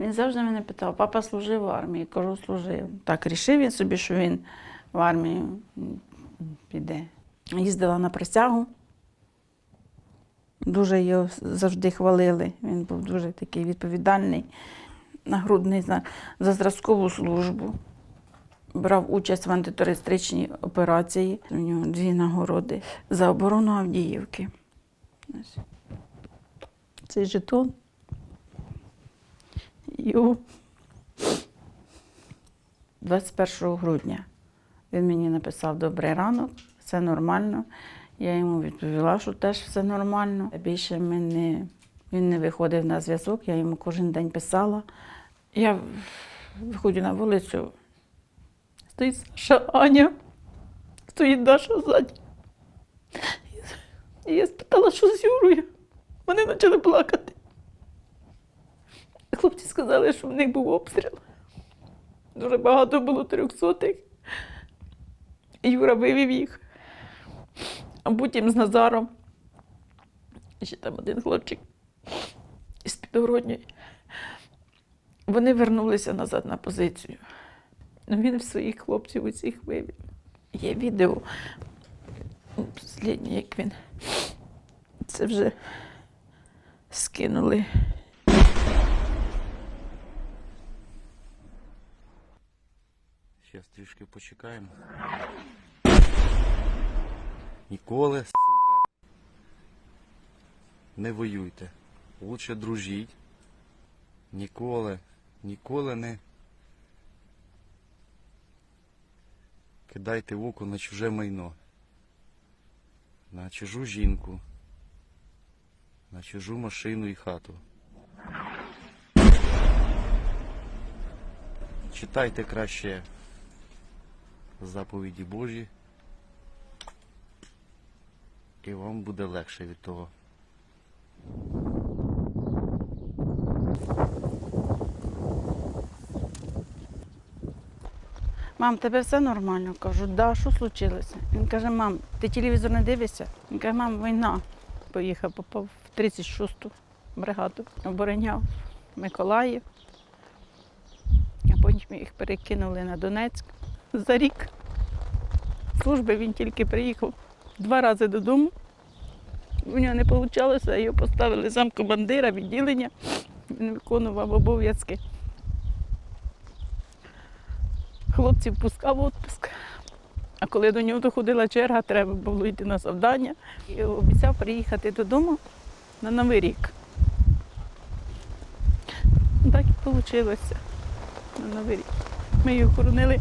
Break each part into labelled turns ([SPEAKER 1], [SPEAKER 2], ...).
[SPEAKER 1] Він завжди мене питав, папа служив в армії. Кажу, служив. Так, рішив він собі, що він в армію піде. Їздила на присягу. Дуже його завжди хвалили. Він був дуже такий відповідальний, нагрудний за, зразкову службу. Брав участь в антитерористичній операції. У нього дві нагороди за оборону Авдіївки. Цей жетон. Його 21 грудня він мені написав Добрий ранок, все нормально. Я йому відповіла, що теж все нормально. Більше ми не, він не виходив на зв'язок, я йому кожен день писала. Я виходжу на вулицю, стоїть Саша Аня, стоїть Даша ззаді. І я спитала, що з Юрою. Вони почали плакати. Хлопці сказали, що в них був обстріл. Дуже багато було трьохсотих. Юра вивів їх. А потім з Назаром. Ще там один хлопчик із підгородньої. Вони вернулися назад на позицію. Він своїх хлопців усіх вивів. Є відео. Останнє, як він. Це вже скинули.
[SPEAKER 2] Зараз трішки почекаємо. Ніколи, сука, не воюйте. Лучше дружіть. Ніколи, ніколи не кидайте око на чуже майно. На чужу жінку. На чужу машину і хату. Читайте краще заповіді Божі. І вам буде легше від того.
[SPEAKER 1] Мам, тебе все нормально? Кажу, да, що случилося? Він каже, мам, ти телевізор не дивишся? Він каже, мам, війна. Поїхав, попав в 36-ту бригаду, обороняв Миколаїв. А потім їх перекинули на Донецьк за рік. Служби він тільки приїхав два рази додому. У нього не вийшло, його поставили замкомандира відділення. Він виконував обов'язки. Хлопців пускав відпуск. А коли до нього доходила черга, треба було йти на завдання. І обіцяв приїхати додому на Новий рік. Так і вийшло на Новий рік. Ми його хоронили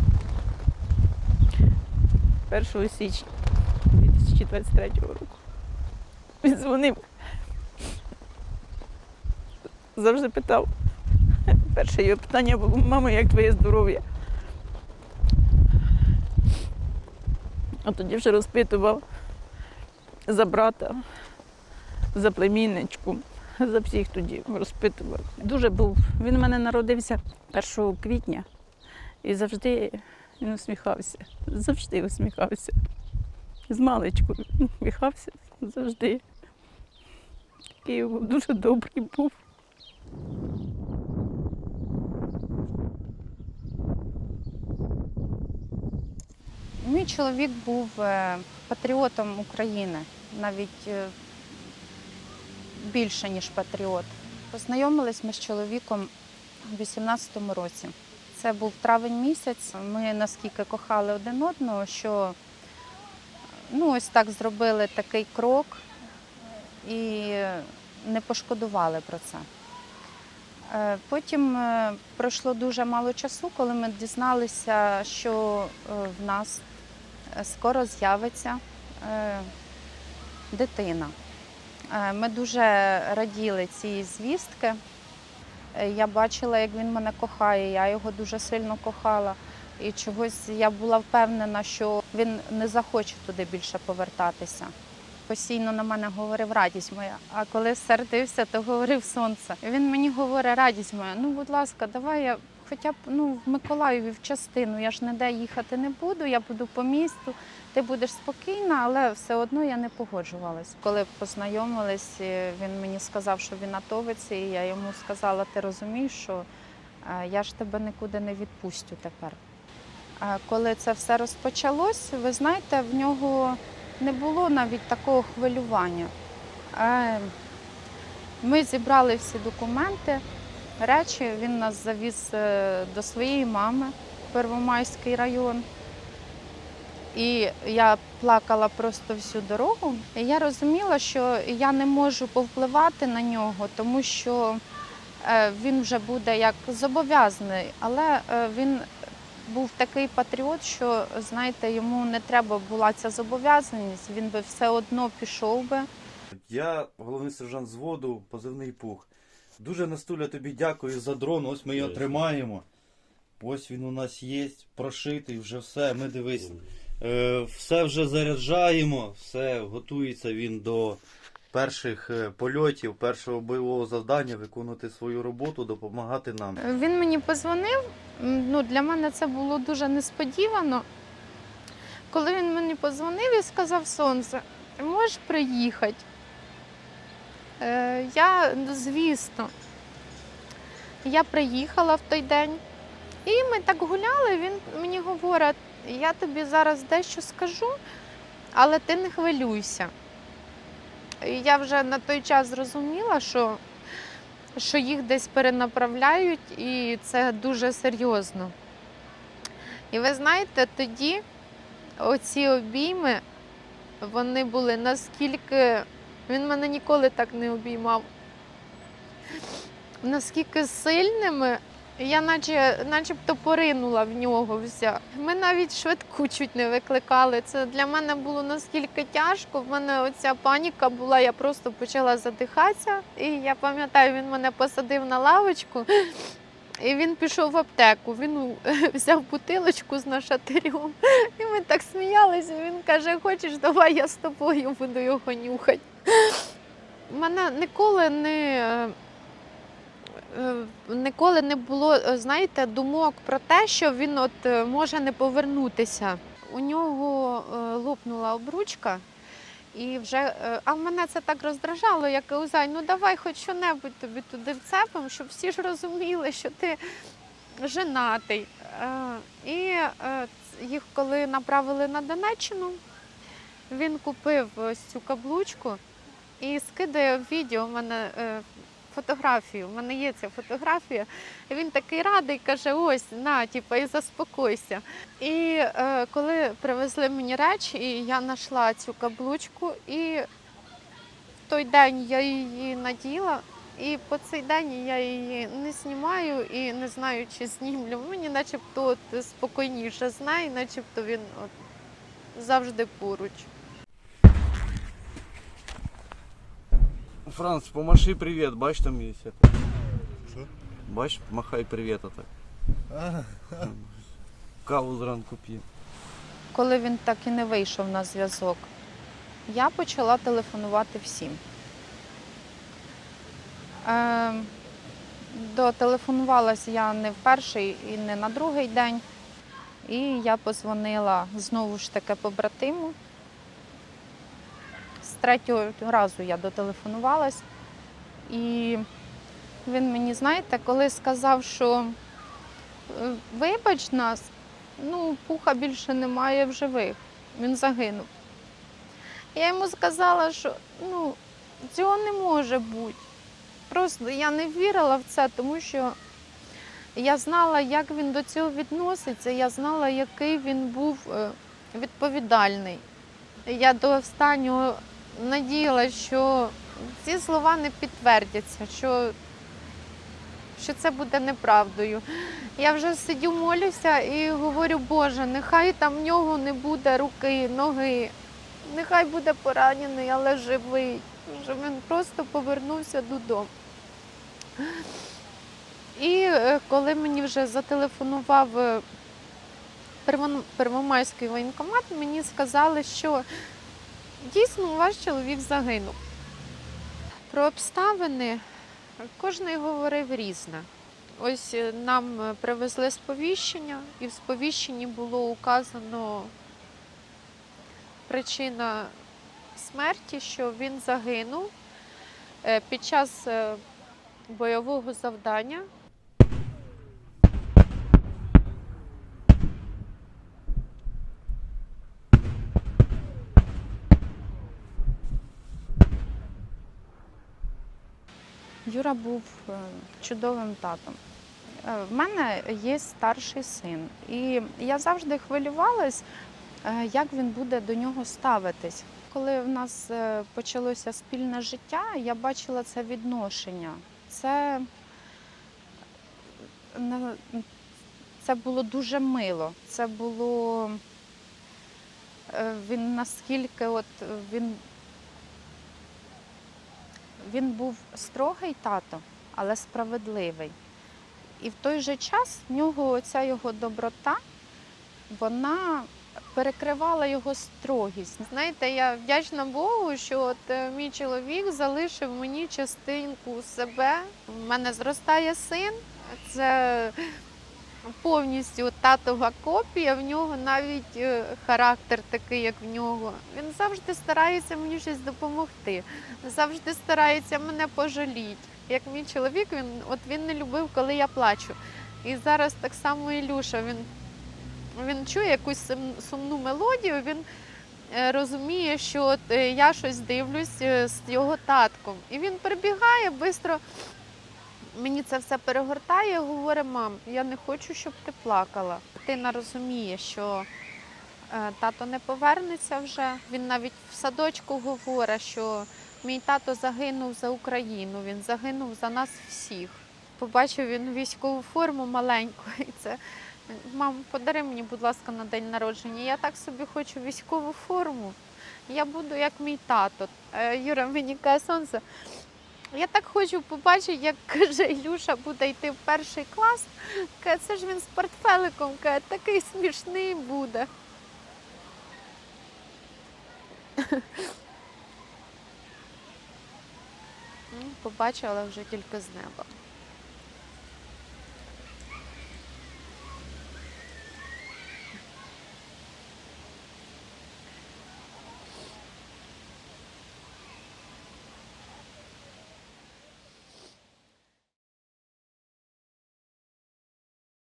[SPEAKER 1] 1 січня 2023 року. Він дзвонив. Завжди питав. Перше його питання було, мамо, як твоє здоров'я? А тоді вже розпитував за брата, за племінничку, за всіх тоді розпитував. Дуже був. Він у мене народився 1 квітня і завжди він усміхався. Завжди усміхався. З маличку усміхався завжди. Такий дуже добрий був.
[SPEAKER 3] Мій чоловік був е, патріотом України, навіть е, більше, ніж патріот. Познайомились ми з чоловіком у 18-му році. Це був травень місяць. Ми наскільки кохали один одного, що ну, ось так зробили такий крок і не пошкодували про це. Е, Потім е, пройшло дуже мало часу, коли ми дізналися, що е, в нас скоро з'явиться дитина. Ми дуже раділи цій звістки. Е, Я бачила, як він мене кохає, я його дуже сильно кохала. І чогось я була впевнена, що він не захоче туди більше повертатися. Постійно на мене говорив радість моя, а коли сердився, то говорив сонце. Він мені говорить, радість моя, ну будь ласка, давай я
[SPEAKER 4] хоча б ну, в Миколаєві в частину. Я ж ніде їхати не буду, я буду по місту, ти будеш спокійна, але все одно я не погоджувалась. Коли познайомились, е, він мені сказав, що він атовець, і я йому сказала, ти розумієш, що е, я ж тебе нікуди не відпустю тепер. Коли це все розпочалось, ви знаєте, в нього не було навіть такого хвилювання. Е, Ми зібрали всі документи, речі. Він нас завіз е, до своєї мами в Первомайський район. І я плакала просто всю дорогу. І я розуміла, що я не можу повпливати на нього, тому що е, він вже буде як зобов'язаний, але е, він був такий патріот, що знаєте, йому не треба була ця зобов'язаність, він би все одно пішов би.
[SPEAKER 2] Я головний сержант зводу, позивний пух. Дуже Настуля тобі дякую за дрон. Ось ми його
[SPEAKER 5] Дякую.
[SPEAKER 2] тримаємо. Ось він у нас є, прошитий, вже все. Ми дивись. Е, все вже заряджаємо, все готується він до перших е, польотів, першого бойового завдання, виконувати свою роботу, допомагати нам.
[SPEAKER 4] Він мені позвонив. Ну, для мене це було дуже несподівано. Коли він мені позвонив і сказав Сонце, можеш приїхати? Е, я, ну, звісно, я приїхала в той день. І ми так гуляли, він мені говорить, я тобі зараз дещо скажу, але ти не хвилюйся. І я вже на той час зрозуміла, що що їх десь перенаправляють, і це дуже серйозно. І ви знаєте, тоді оці обійми, вони були наскільки. Він мене ніколи так не обіймав. Наскільки сильними, я наче, начебто поринула в нього вся. Ми навіть швидку чуть не викликали. Це для мене було наскільки тяжко. В мене оця паніка була, я просто почала задихатися. І я пам'ятаю, він мене посадив на лавочку. І він пішов в аптеку. Він взяв бутилочку з нашатирем. І ми так сміялися. Він каже: Хочеш, давай я з тобою буду його нюхати. Мене ніколи не. е, е, Ніколи не було, е, знаєте, думок про те, що він от може не повернутися. У нього лопнула обручка, і вже, а мене це так роздражало, я кажу, ну давай хоч що-небудь тобі туди вцепимо, щоб всі ж розуміли, що ти женатий. І їх коли направили на Донеччину, він купив ось цю каблучку і скидає відео в мене е, фотографію. У мене є ця фотографія. І він такий радий, каже: ось, на, типу, і заспокойся. І е, коли привезли мені речі, і я знайшла цю каблучку, і в той день я її наділа. І по цей день я її не знімаю і не знаю, чи знімлю. Мені начебто от спокійніше знає, начебто він от завжди поруч.
[SPEAKER 2] Франц, помаши привіт, бач там є.
[SPEAKER 5] Що?
[SPEAKER 2] Бач, махай привіт отак. Каву зранку п'є.
[SPEAKER 4] Коли він так і не вийшов на зв'язок, я почала телефонувати всім. Е, дотелефонувалася я не в перший і не на другий день. І я позвонила знову ж таки побратиму. З третього разу я дотелефонувалась. І він мені, знаєте, коли сказав, що е, вибач нас, ну, пуха більше немає в живих. Він загинув. Я йому сказала, що ну, цього не може бути. Просто я не вірила в це, тому що я знала, як він до цього відноситься, я знала, який він був е, відповідальний. Я до останнього надіялася, що ці слова не підтвердяться, що, що це буде неправдою. Я вже сидю, молюся і говорю, Боже, нехай там в нього не буде руки, ноги, нехай буде поранений, але живий, щоб він просто повернувся додому. І е, коли мені вже зателефонував е, Первомайський воєнкомат, мені сказали, що дійсно ваш чоловік загинув. Про обставини кожен говорив різне. Ось е, нам е, привезли сповіщення, і в сповіщенні було указано причина смерті, що він загинув е, під час бойового завдання.
[SPEAKER 3] Юра був е, чудовим татом. Е, В мене є старший син, і я завжди хвилювалась, е, як він буде до нього ставитись. Коли в нас почалося спільне життя, я бачила це відношення. Це, це було дуже мило. Це було він наскільки от він він був строгий тато, але справедливий. І в той же час в нього ця його доброта, вона перекривала його строгість.
[SPEAKER 4] Знаєте, я вдячна Богу, що от е, мій чоловік залишив мені частинку себе. У мене зростає син, це повністю татова копія. В нього навіть е, характер такий, як в нього. Він завжди старається мені щось допомогти, завжди старається мене пожаліти. Як мій чоловік, він от він не любив, коли я плачу. І зараз так само Ілюша. Він, він чує якусь сумну мелодію, він е, розуміє, що от е, я щось дивлюсь з його татком. І він прибігає швидко. Мені це все перегортає, говорить, мам, я не хочу, щоб ти плакала. Дитина розуміє, що е, тато не повернеться вже. Він навіть в садочку говорить, що мій тато загинув за Україну, він загинув за нас всіх. Побачив він військову форму маленьку, і це мам, подари мені, будь ласка, на день народження. Я так собі хочу військову форму. Я буду як мій тато. Е, Юра мені каже, сонце. Я так хочу побачити, як каже Ілюша буде йти в перший клас. Каже, це ж він з портфеликом, каже, такий смішний буде. Ну, Побачила вже тільки з неба.